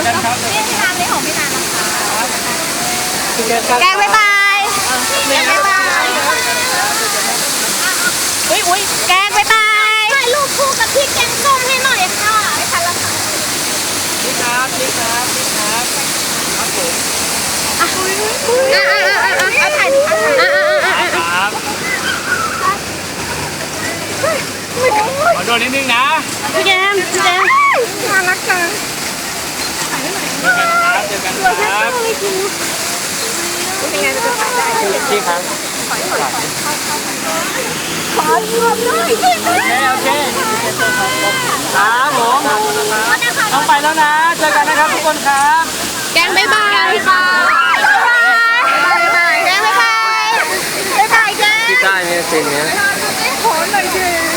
นี่ทานในของพี่นานนะคะแกงบ๊ายบายแกงบ๊ายบายอุ้ยอุ้ยแกงบ๊ายบายถ่ายรูปคู่กับพี่แกงส้มให้หน่อยค่ะไม่ทันแล้วค่ะนี่ครับนี่ครับนี่ครับครับผมอะอะอะอะอะเอาถ่ายดิเอาถ่ายอะอะอะอะครับขอโดนนิดนึงนะ พี่แกมพี่แกม น่ารักจัง เจอกันนะครับเจอกันครับ เป็นไงจะถ่ายได้พี่ครับขอรวมด้วยโอเคโอเคครับผมต้องไปแล้วนะเจอกันนะครับทุกคนครับ แกงบ๊ายบายบ๊ายบายบ๊ายบายแกงบ๊ายบายบ๊ายบายแกงพี่ใต้เนี่ยซีนเนี้ยบ